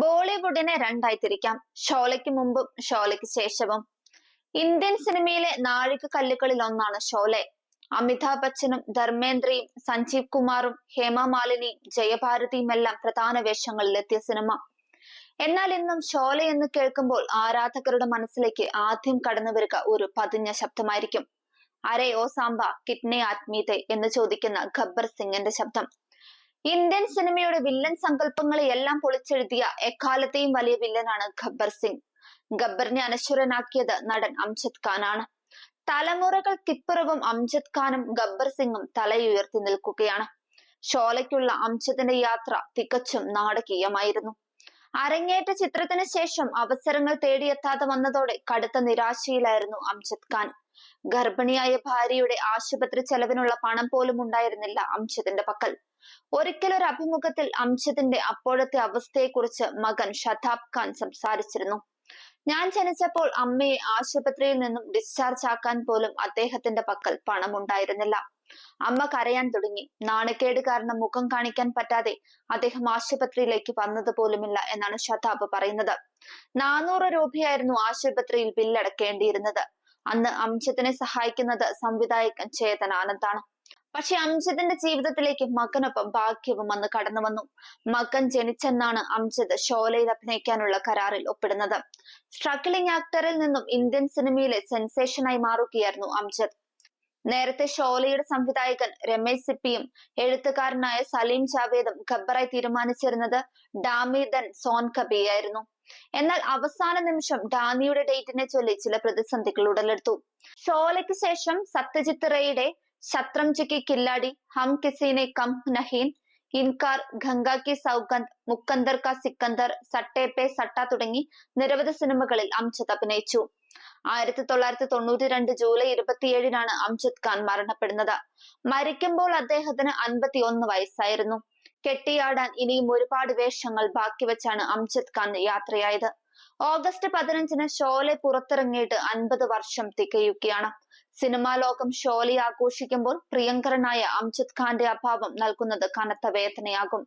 ബോളിവുഡിനെ രണ്ടായി തിരിക്കാം. ഷോലയ്ക്ക് മുമ്പും ഷോലയ്ക്ക് ശേഷവും. ഇന്ത്യൻ സിനിമയിലെ നാഴിക കല്ലുകളിൽ ഒന്നാണ് ഷോലെ. അമിതാഭ് ബച്ചനും ധർമ്മേന്ദ്രയും സഞ്ജീവ് കുമാറും ഹേമ മാലിനിയും ജയഭാരതിയും എല്ലാം പ്രധാന വേഷങ്ങളിലെത്തിയ സിനിമ. എന്നാൽ ഇന്നും ഷോല എന്ന് കേൾക്കുമ്പോൾ ആരാധകരുടെ മനസ്സിലേക്ക് ആദ്യം കടന്നു വരിക ഒരു പതിഞ്ഞ ശബ്ദമായിരിക്കും. അരേ ഓ സാമ്പ കിഡ്നെ ആത്മീയത എന്ന് ചോദിക്കുന്ന ഗബ്ബർ സിംഗിന്റെ ശബ്ദം. ഇന്ത്യൻ സിനിമയുടെ വില്ലൻ സങ്കല്പങ്ങളെ എല്ലാം പൊളിച്ചെഴുതിയ എക്കാലത്തെയും വലിയ വില്ലനാണ് ഗബ്ബർ സിംഗ്. ഗബ്ബറിനെ അനശ്വരനാക്കിയത് നടൻ അംജദ് ഖാനാണ്. തലമുറകൾക്കിപ്പുറവും അംജദ് ഖാനും ഗബ്ബർ സിംഗും തലയുയർത്തി നിൽക്കുകയാണ്. ഷോലയ്ക്കുള്ള അംജദിന്റെ യാത്ര തികച്ചും നാടകീയമായിരുന്നു. അരങ്ങേറ്റ ചിത്രത്തിന് ശേഷം അവസരങ്ങൾ തേടിയെത്താതെ വന്നതോടെ കടുത്ത നിരാശയിലായിരുന്നു അംജദ് ഖാൻ. ഗർഭിണിയായ ഭാര്യയുടെ ആശുപത്രി ചെലവിനുള്ള പണം പോലും ഉണ്ടായിരുന്നില്ല അംശത്തിന്റെ പക്കൽ. ഒരിക്കൽ ഒരു അഭിമുഖത്തിൽ അംശത്തിന്റെ അപ്പോഴത്തെ അവസ്ഥയെക്കുറിച്ച് മകൻ ഷതാബ് ഖാൻ സംസാരിച്ചിരുന്നു. ഞാൻ ജനിച്ചപ്പോൾ അമ്മയെ ആശുപത്രിയിൽ നിന്നും ഡിസ്ചാർജ് ആക്കാൻ പോലും അദ്ദേഹത്തിന്റെ പക്കൽ പണം ഉണ്ടായിരുന്നില്ല അമ്മ കരയാൻ തുടങ്ങി. നാണക്കേട് കാരണം മുഖം കാണിക്കാൻ പറ്റാതെ അദ്ദേഹം ആശുപത്രിയിലേക്ക് വന്നത് പോലുമില്ല എന്നാണ് ഷതാബ് പറയുന്നത്. നാനൂറ് രൂപയായിരുന്നു ആശുപത്രിയിൽ ബില്ലടക്കേണ്ടിയിരുന്നത്. അന്ന് അംശത്തിനെ സഹായിക്കുന്നത് സംവിധായകൻ ചേതൻ ആനന്ദാണ്. പക്ഷെ അംശത്തിന്റെ ജീവിതത്തിലേക്ക് മകനൊപ്പം ഭാഗ്യവും അന്ന് കടന്നു വന്നു. മകൻ ജനിച്ചെന്നാണ് അംശത് ഷോലയിൽ അഭിനയിക്കാനുള്ള കരാറിൽ ഒപ്പിടുന്നത്. സ്ട്രഗ്ലിംഗ് ആക്ടറിൽ നിന്നും ഇന്ത്യൻ സിനിമയിലെ സെൻസേഷനായി മാറുകയായിരുന്നു അംജദ് നേരത്തെ ഷോലയുടെ സംവിധായകൻ രമേശ് സിപ്പിയും എഴുത്തുകാരനായ സലീം ജാവേദും ഖബറായി തീരുമാനിച്ചിരുന്നത് ഡാമിദൻ സോൻ കബിയായിരുന്നു എന്നാൽ അവസാന നിമിഷം ഡാനിയുടെ ഡേറ്റിനെ ചൊല്ലി ചില പ്രതിസന്ധികൾ ഉടലെടുത്തു. ഷോലയ്ക്ക് ശേഷം സത്യജിത് റേയുടെ ശത്രംജിക്ക് കില്ലാടി ഹം കിസിനെ കം നഹീൻ ഇൻകാർ ഗംഗ കി സൗഗന്ധ് മുക്കന്ദർ ക സിക്കന്ദർ സട്ടേ പേ സട്ട തുടങ്ങി നിരവധി സിനിമകളിൽ അംജദ് അഭിനയിച്ചു. ആയിരത്തി തൊള്ളായിരത്തി തൊണ്ണൂറ്റി രണ്ട് ജൂലൈ ഇരുപത്തിയേഴിനാണ് അംജദ് ഖാൻ മരണപ്പെടുന്നത്. മരിക്കുമ്പോൾ അദ്ദേഹത്തിന് അൻപത്തി ഒന്ന് വയസ്സായിരുന്നു. കെട്ടിയാടാൻ ഇനിയും ഒരുപാട് വേഷങ്ങൾ ബാക്കി വെച്ചാണ് അംജദ് ഖാൻ യാത്രയായത്. ഓഗസ്റ്റ് പതിനഞ്ചിന് ഷോലെ പുറത്തിറങ്ങിയിട്ട് അൻപത് വർഷം തികയുകയാണ്. സിനിമാ ലോകം ഷോലെ ആഘോഷിക്കുമ്പോൾ പ്രിയങ്കരനായ അംജദ് ഖാന്റെ അഭാവം നൽകുന്നത് കനത്ത വേദനയാകും.